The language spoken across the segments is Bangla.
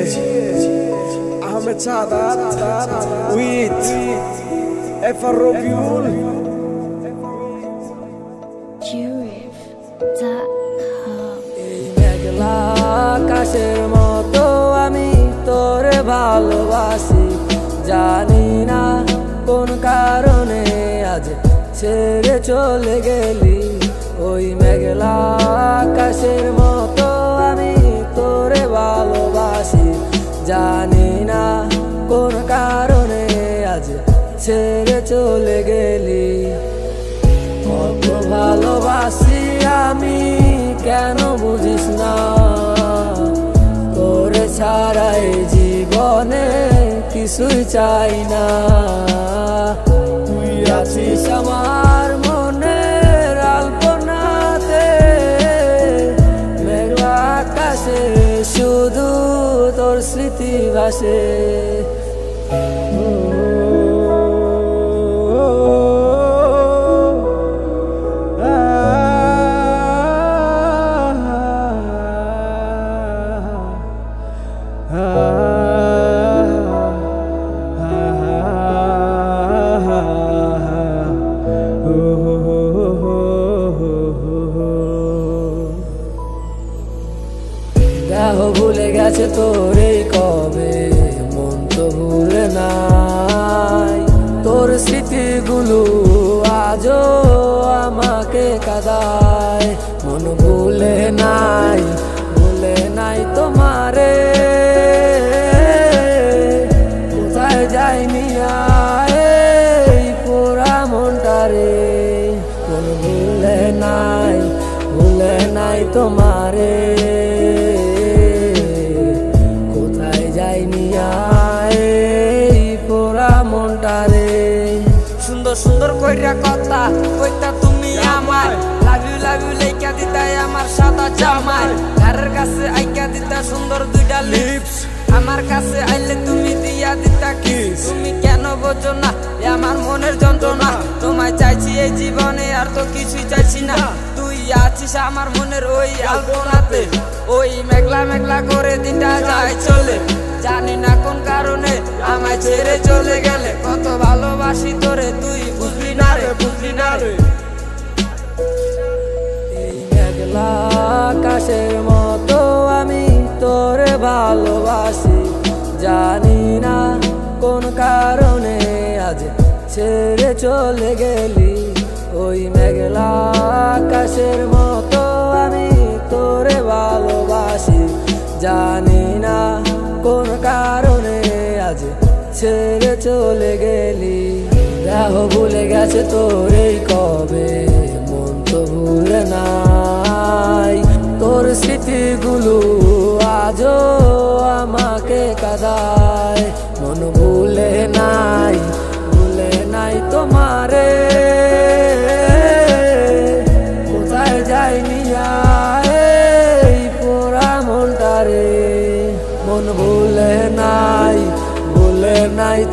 Ahmed Sadat with Efa Robiul. আকাশের মতো আমি তোরে ভালোবাসি জানি না কোন কারণে আজ ছেড়ে চলে গেলি ওই মেঘলা ছেড়ে চলে গেলি। কত ভালোবাসি আমি, কেন বুঝিস না? তোরে ছাড়াই জীবনে কিছুই চাই না। তুই আছিস আমার মনের আলপনাতে, মেঘলা আকাশে শুধু তোর স্মৃতি ভাসে ভুলে গেছে তোর এই কবে? মন তো ভুলে নাই। তোর স্মৃতিগুলো আজও আমাকে কাদায়। মন ভুলে নাই ভুলে নাই তোমারে। কোথায় যাইনি এই পোড়া মনটারে? মন ভুলে নাই ভুলে নাই তোমারে কইরা কথা, কইতা তুমি আমার লাভ ইউ লাভ ইউ লেখা দিতাই আমার সাদা জামাই। ঘরের কাছে আইকা দিতা সুন্দর দুইটা লিপস আমার কাছে আইলে তুমি দিয়া দিতা কিস তুমি কেন বোঝো না আমার মনের যন্ত্রণা। তোমায় চাইছি এই জীবনে আর তো কিছুই চাইছি না। তুই আছিস আমার মনের ওই আলপনাতে। ওই মেঘলা মেঘলা করে দিনটা যায় চলে। জানি না কোন কারণে আমায় ছেড়ে চলে গেলে। কত ভালোবাসি তোরে তুই আকাশের মতো আমি তোরে ভালোবাসি। জানি না কোন কারণে আজ ছেড়ে চলে গেলি। ওই মেঘলা আকাশের মতো আমি তোরে ভালোবাসি। জানি না কোন কারণে আজ ছেড়ে চলে গেলি। দেহ ভুলে গেছে তোর এই কবে।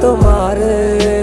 তোমারে।